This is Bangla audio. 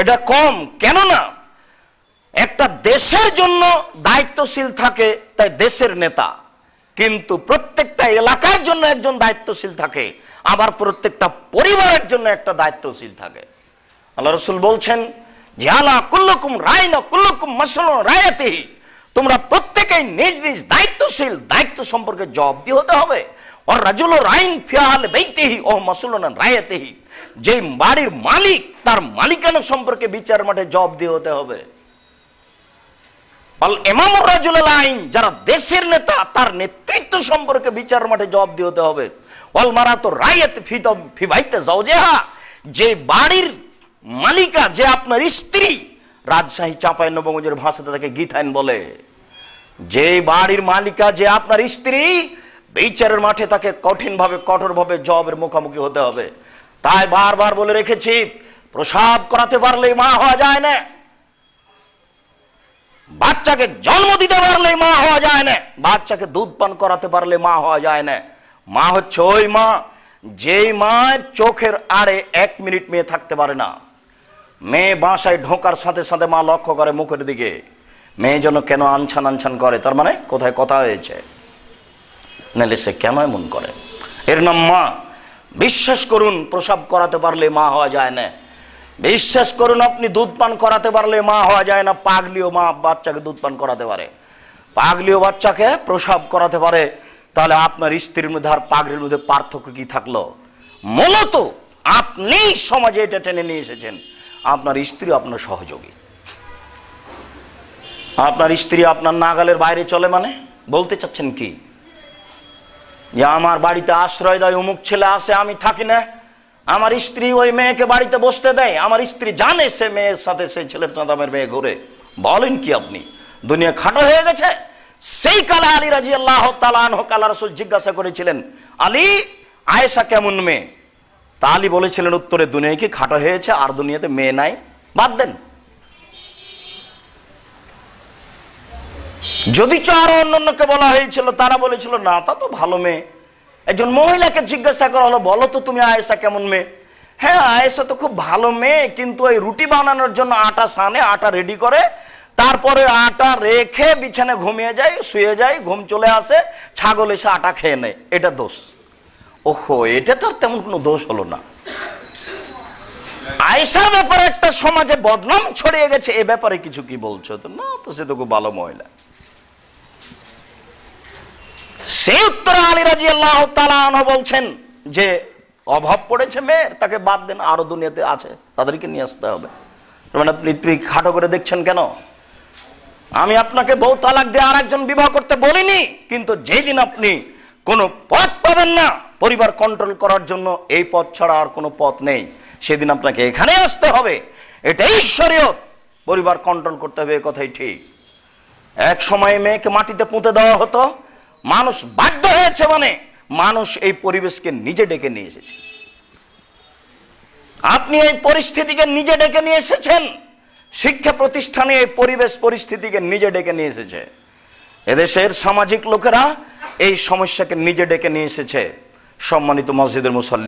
এটা কম কেন না একটা দেশের জন্য দায়িত্বশীল থাকে তাই দেশের নেতা। কিন্তু প্রত্যেকটা এলাকার জন্য একজন দায়িত্বশীল থাকে, আবার প্রত্যেকটা পরিবারের জন্য একটা দায়িত্বশীল থাকে। আল্লাহ রসুল বলছেন আলা কুল্লকুম রায় না কুল্লকুম মাসল রায়াতেহি তোমরা প্রত্যেকেই নিজ নিজ দায়িত্বশীল, দায়িত্ব সম্পর্কে জবাবদি হতে হবে। ওর রাজুল রাইন ফিয়াল বেইতেহি ও মাসুলন রায়াতেহি। যে বাড়ির মালিক তার মালিকানা সম্পর্কে বিচার মাঠে জব দিয়ে হতে হবে। আইন, যারা দেশের নেতা, তার নেতৃত্ব সম্পর্কে বিচার মাঠে জবাব দিতে হবে। অল মারা তো রায়ত ফিত ফিভাইতে জওজেহা যে বাড়ির মালিকা, যে আপনার স্ত্রী, রাজশাহী চাঁপাই নবগঞ্জের ভাষাতে তাকে গীতায়ন বলে। যে বাড়ির মালিকা, যে আপনার স্ত্রী, বিচারের মাঠে তাকে কঠিনভাবে, কঠোরভাবে জবের মুখোমুখি হতে হবে। তাই বারবার বলে রেখেছি প্রসাব করাতে পারলেই মা হওয়া যায় না। বাচ্চাকে জন্ম দিতে পারলে মা হওয়া যায় না। বাচ্চাকে দুধ পান করাতে পারলে মা হওয়া যায় না। মা হচ্ছে ওই মা, যেই মায়ের চোখের আড়ে এক মিনিট মেয়ে থাকতে পারে না। মেয়ে বাসায় ঢোকার সাথে সাথে মা লক্ষ্য করে মুখের দিকে। মেয়ে যেন কেন আনছান আনছান করে, তার মানে কোথায় কথা হয়েছে? নাহলে সে কেন এমন করে? এর নাম মা। বিশ্বাস করুন, প্রসাব করাতে পারলে মা হওয়া যায় না। বিশ্বাস করুন, আপনি দুধ পান করাতে পারলে মা হওয়া যায় না, পাগলিও মা বাচ্চাকে দুধ পান করাতে পারে। পাগলিও বাচ্চাকে প্রসাব করাতে পারে, তাহলে আপনার স্ত্রীর মধ্যে আর পাগলির মধ্যে পার্থক্য কি থাকল? মূলত আপনি সমাজে এটা টেনে নিয়ে এসেছেন, আপনার স্ত্রী আপনার সহযোগী। আপনার স্ত্রী আপনার নাগালের বাইরে চলে মানে? বলতে চাচ্ছেন কি? যে আমার বাড়িতে আশ্রয় দেয় অমুক ছেলে আসে আমি থাকি না। আমার স্ত্রী ওই মেয়েকে বাড়িতে বসতে দেয়, আমার স্ত্রী জানে সে মেয়ের সাথে সেই ছেলের চাঁদামের মেয়ে ঘুরে। বলেন কি আপনি? দুনিয়া খাটো হয়ে গেছে? সেই কালা আলী রাজি আল্লাহ তালানহ কালা রসুল জিজ্ঞাসা করেছিলেন, আলী, আয়েশা কেমন মেয়ে? তা আলী বলেছিলেন, উত্তরে দুনিয়া কি খাটো হয়েছে? আর দুনিয়াতে মেয়ে নাই? বাদ দেন। যদি আরও অন্য অন্যকে বলা হয়েছিল, তারা বলেছিল, না, তা তো ভালো মেয়ে। একজন মহিলাকে জিজ্ঞাসা করা হলো, বলো তো তুমি আয়েশা কেমন মেয়ে? হ্যাঁ আয়েশা তো খুব ভালো মেয়ে, কিন্তু ওই রুটি বানানোর জন্য আটা সানে, আটা রেডি করে, তারপরে আটা রেখে বিছানে ঘুমিয়ে যায়, শুয়ে যায়, ঘুম চলে আসে, ছাগল এসে আটা খেয়ে নেয়, এটা দোষ। ওহো, এটা তার তেমন কোনো দোষ হলো না। আয়েশার ব্যাপারে একটা সমাজে বদনাম ছড়িয়ে গেছে, এ ব্যাপারে কিছু কি বলছো না তো সে তো খুব ভালো মহিলা। সেই উত্তরে বলছেন যে অভাব পড়েছে মেয়ের, তাকে বাদ দেন দুনিয়াতে আছে, তাদেরকে নিয়ে আসতে হবে। মানে খাটো করে দেখছেন কেন? আমি আপনাকে বউ তালাক দিয়ে আর একজন বিবাহ করতে বলিনি, কিন্তু যেই দিন আপনি কোনো পথ পাবেন না, পরিবার কন্ট্রোল করার জন্য এই পথ ছাড়া আর কোনো পথ নেই। সেদিন আপনাকে এখানে আসতে হবে। এটাই ঈশ্বরীয় পরিবার কন্ট্রোল করতে হবে, এ কথাই ঠিক। এক সময় মেয়েকে মাটিতে পুঁতে দেওয়া হতো মানুষ বাধ্য হয়েছে মানে মানুষ এই পরিবেশকে নিজে ডেকে নিয়ে এসেছে। আপনি এই পরিস্থিতিকে নিজে ডেকে নিয়ে এসেছেন, শিক্ষা প্রতিষ্ঠানে এই পরিবেশ পরিস্থিতিকে নিজে ডেকে নিয়ে এসেছে। এদেশের সামাজিক লোকেরা এই সমস্যাকে নিজে ডেকে নিয়ে এসেছে। সম্মানিত মসজিদের মুসল্লি।